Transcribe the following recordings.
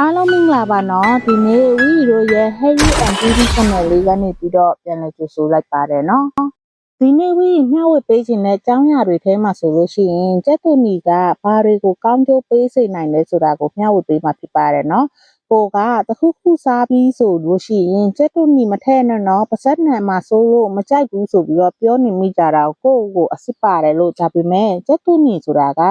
အားလုံးမင်္ဂလာပါနော်ဒီနေ့ဝီရိုရဲ့ Harry and Beauty Channel လေးကနေပြီးတော့ပြန်လည်ကြိုဆိုလိုက်ပါတယ်နော်ဒီနေ့ဝီမျှဝေပေးခြင်းတဲ့အကြောင်းအရာတွေထဲမှာဆိုလို့ရှိရင်ကျက်တူနီကဘာတွေကိုကောင်းကျိုးပေးစေနိုင်လဲဆိုတာကိုမျှဝေပေးမှာဖြစ်ပါတယ်နော်ကိုကတခုခုစားပြီးဆိုလို့ရှိရင်ကျက်တူနီမထဲနဲ့နော်ပါဇက်နံမှာဆိုလို့မကြိုက်ဘူးဆိုပြီးတော့ပြောနေမိကြတာကိုကိုကိုအစ်စ်ပါတယ်လို့ဒါပေမဲ့ကျက်တူနီဆိုတာက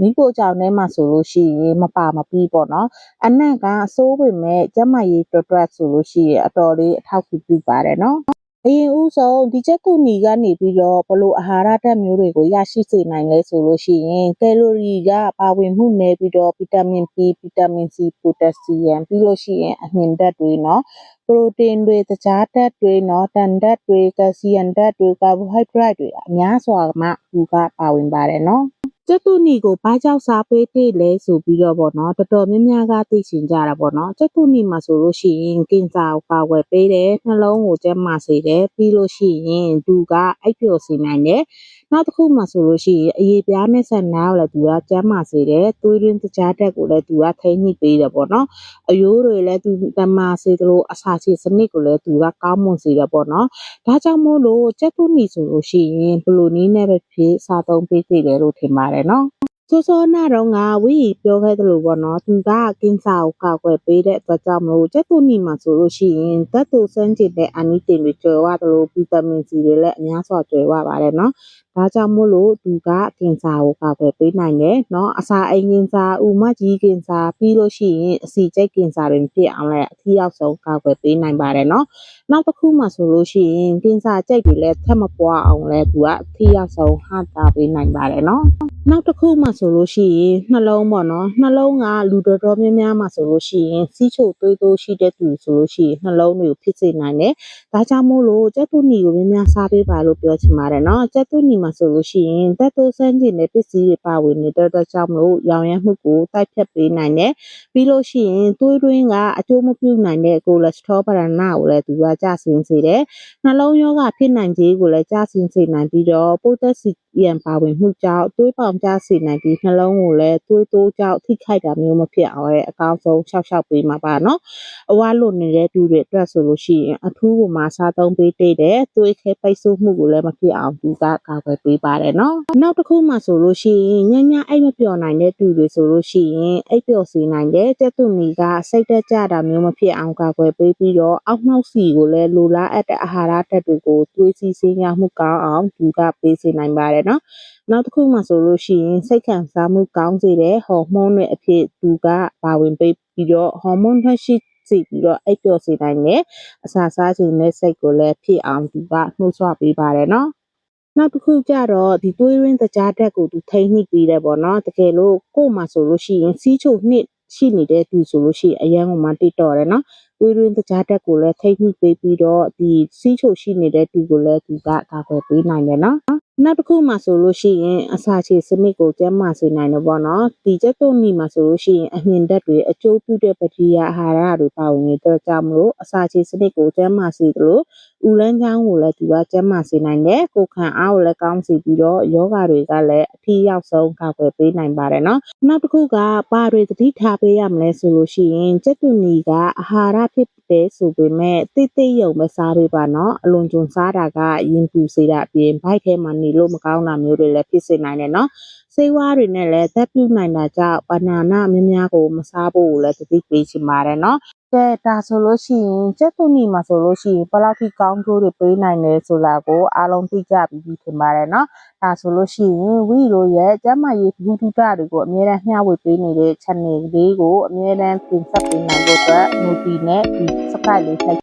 မိဖို့ကြောင့်ထဲမှာဆိုလို့ရှိရင်မပါမပြီးပေါ့နော်အနက်ကအစိုးပေမဲ့ကျမကြီးတွတ်တွတ်ဆိုလို့ရှိရင်အတော်လေးအထောက်အကူပြုပါတယ်နော်အရင်ဦးဆုံးဒီချက်ကူနီကနေပြီးတော့ဘလို့အာဟာရဓာတ်မျိုးတွေကိုရရှိစေနိုင်လဲဆိုလို့ရှိရင်ကယ်လိုရီကပါဝင်မှုနည်းပြီးတော့ဗီတာမင် B ဗီတာမင် C ပိုတက်ဆီယမ်ပြီးလို့ရှိရင်အမြင့်ဓာတ်တွေနော်ပရိုတင်းတွေတခြားဓာတ်တွေနော်တန်ဓာတ်တွေကယ်လ်ဆီယမ်ဓာတ်တွေကာဘိုဟိုက်ဒရိုက်တွေအများစွာမှသူကပါဝင်ပါတယ်နော် ကျက်တူနီကိုဘာကြောင့်စားပေးတဲ့လဲဆိုပြီးတော့ပေါ့နော်တော်တော်များများကသိချင်ကြတာပေါ့နော်ကျက်တူနီမှာဆိုလို့ရှိရင်ကင်ဆာကိုကာဝယ်ပေးတယ်နှလုံးကိုကျန်းမာစေတယ်ပြီးလို့ရှိရင်သူကအိပ်ပျော်စေနိုင်တယ်နောက်တစ်ခုမှဆိုလို့ရှိရင်အရေးပြားနဲ့ဆန်နာကိုလည်းသူကကျန်းမာစေတယ်သွေးရင်းတကြားတက်ကိုလည်းသူကထိန်းညှိပေးတယ်ပေါ့နော်အယိုးတွေလည်းသူတမာစေသလိုအစာချေစနစ်ကိုလည်းသူကကောင်းမွန်စေတယ်ပေါ့နော်ဒါကြောင့်မို့လို့ကျက်သွနီဆိုလို့ရှိရင်ဘလိုနည်းနဲ့ပဲဖြစ်စားသုံးပေးသေးတယ်လို့ထင်ပါတယ်နော် စောစောနာတော့ငါဝီပြောခဲ့သလိုပေါ့နော်သူကကင်းစာကိုကောက်ွယ်ပေးတဲ့အတွက်ကြောင့်မလို့ကျက်သွနီမှာဆိုလို့ရှိရင်ဓာတ်တူစမ်းကျင်တဲ့အနီတင်တွေကျွယ်ဝသလိုဗီတာမင်စီတွေလည်းအများစွာကျွယ်ဝပါတယ်နော်ဒါကြောင့်မို့လို့သူကကင်ဆာကိုကောက်ွယ်ပေးနိုင်တယ်နော်အစာအိမ်ကင်ဆာဥမကြီးကင်ဆာပြီးလို့ရှိရင်အစီကျိတ်ကင်ဆာတွေမဖြစ်အောင်လည်းအထီးရောက်ဆုံးကောက်ွယ်ပေးနိုင်ပါတယ်နော်နောက်တစ်ခုမှဆိုလို့ရှိရင်ကင်ဆာကြိတ်တွေလည်းထပ်မပွားအောင်လဲသူကအထီးရောက်ဆုံးဟတာပေးနိုင်ပါတယ်နော် နောက်တစ်ခုမှဆိုလို့ရှိရင်နှလုံးပေါ့နော်နှလုံးကလူတော်တော်များများမှဆိုလို့ရှိရင်စီးချိုသွေးတိုးရှိတဲ့သူဆိုလို့ရှိရင်နှလုံးတွေကိုဖြစ်စေနိုင်တယ်ဒါကြောင့်မို့လို့ကျက်သွနီကိုများများစားပေးပါလို့ပြောချင်ပါတယ်နော်ကျက်သွနီမှာဆိုလို့ရှိရင်တက်တိုးစမ်းကျင်တဲ့ပစ္စည်းတွေပါဝင်နေတဲ့အတွက်ကြောင့်မလို့ရောင်ရမ်းမှုကိုတိုက်ဖြတ်ပေးနိုင်တယ်ပြီးလို့ရှိရင်သွေးတွင်းကအကျိုးမပြုနိုင်တဲ့ကိုလက်စထရောပရဏကိုလည်းသူကကျဆင်းစေတယ်။နှလုံးရောဂါဖြစ်နိုင်ခြင်းကိုလည်းကျဆင်းစေနိုင်ပြီးတော့ပိုတက်ဆီယမ်ပါဝင်မှုကြောင့်သွေးပေါင်ကျစေနိုင်ပြီးနှလုံးကိုလည်းသွေးတိုးကြောင့်ထိခိုက်တာမျိုးမဖြစ်အောင်လည်းအကောင်းဆုံးရှောက်ရှောက်ပေးမှာပါနော်။အဝါလွန်နေတဲ့သူတွေအတွက်ဆိုလို့ရှိရင်အထူးကိုမှစားသုံးပေးတဲ့တဲ့သွေးခဲပိတ်ဆို့မှုကိုလည်းမဖြစ်အောင်သူကကာကွယ်ပေးပါတယ်နော်။နောက်တစ်ခုမှဆိုလို့ရှိရင်ညညအိတ်မပျော်နိုင်တဲ့သူတွေဆိုလို့ရှိရင်အိတ်ပျော်စေနိုင်တဲ့တက်သူနီကစိတ်တက်ကြတာမျိုးမဖြစ်အောင်ကာကွယ်ပေးပြီးတော့အောက်နှောက်စီကိုလည်းလိုလားအပ်တဲ့အာဟာရဓာတ်တွေကိုသွေးစီးဆင်းရမှုကောင်းအောင်သူကပေးစေနိုင်ပါတယ်နော်။ နောက်တစ်ခုမှဆိုလို့ရှိရင်စိတ်ခံစားမှုကောင်းစေတဲ့ဟော်မုန်းတွေအဖြစ်သူကပါဝင်ပေးပြီးတော့ဟော်မုန်းထွက်ရှိစီပြီးတော့အိပ်ပျော်စေနိုင်တယ်အစာစားခြင်းနဲ့စိတ်ကိုလည်းဖြစ်အောင်သူကနှိုးဆွပေးပါတယ်နော်နောက်တစ်ခုကြတော့ဒီသွေးရင်းတကြားဓာတ်ကိုသူထိန်းညှိပေးတယ်ပေါ့နော်တကယ်လို့ကို့မှာဆိုလို့ရှိရင်စီးချိုနှစ်ရှိနေတဲ့သူဆိုလို့ရှိရင်အရန်ကမှတိတော်တယ်နော်သွေးရင်းတကြားဓာတ်ကိုလည်းထိန်းညှိပေးပြီးတော့ဒီစီးချိုရှိနေတဲ့သူကိုလည်းသူကကာကွယ်ပေးနိုင်တယ်နော် နောက်တစ်ခုမှဆိုလို့ရှိရင်အစာချေစနစ်ကိုကျန်းမာစေနိုင်တယ်ပေါ့နော်ဒီချက်တုံနီမှာဆိုလို့ရှိရင်အမြင့်ဓာတ်တွေအကျိုးပြုတဲ့ပတိယအာဟာရတွေပါဝင်နေတဲ့ကြောင့်မလို့အစာချေစနစ်ကိုကျန်းမာစေသလိုဥလန်းချောင်းကိုလည်းသူကကျန်းမာစေနိုင်တယ်ကိုယ်ခံအားကိုလည်းကောင်းစေပြီးတော့ယောဂတွေကလည်းအထီးရောက်ဆုံးကာကွယ်ပေးနိုင်ပါတယ်နော်နောက်တစ်ခုကဘာတွေသတိထားပေးရမလဲဆိုလို့ရှိရင်ချက်တူနီကအာဟာရဖြစ်တယ်ဆိုပေမဲ့တိတ်တိတ်ယုံပဲစားပေးပါနော်အလွန်ကျွံစားတာကရင်ပူစေတာအပြင်ဘိုက်ထဲမှာနေလို့မကောင်းတာမျိုးတွေလည်းဖြစ်စေနိုင်တယ်နော်ဆေးဝါးတွေနဲ့လည်းသက်ပြုနိုင်တာကြောင့်ဘနာနာများများကိုမစားဖို့ကိုလည်းသတိပေးချင်ပါတယ်နော်ကဲဒါဆိုလို့ရှိရင်ကျက်တူနီမှာဆိုလို့ရှိရင်ဘယ်လောက်ထိကောင်းကျိုးတွေပေးနိုင်လဲဆိုတာကိုအားလုံးသိကြပြီးပြီထင်ပါတယ်နော်ဒါဆိုလို့ရှိရင်ဝီလိုရဲ့ကျမရေးဘူဒူတာတွေကိုအများအားမျှဝေပေးနေတဲ့ channel လေးကိုအများအားတင်ဆက်ပေးနိုင်ဖို့အတွက် notify နဲ့ဒီ subscribe လေးထည့်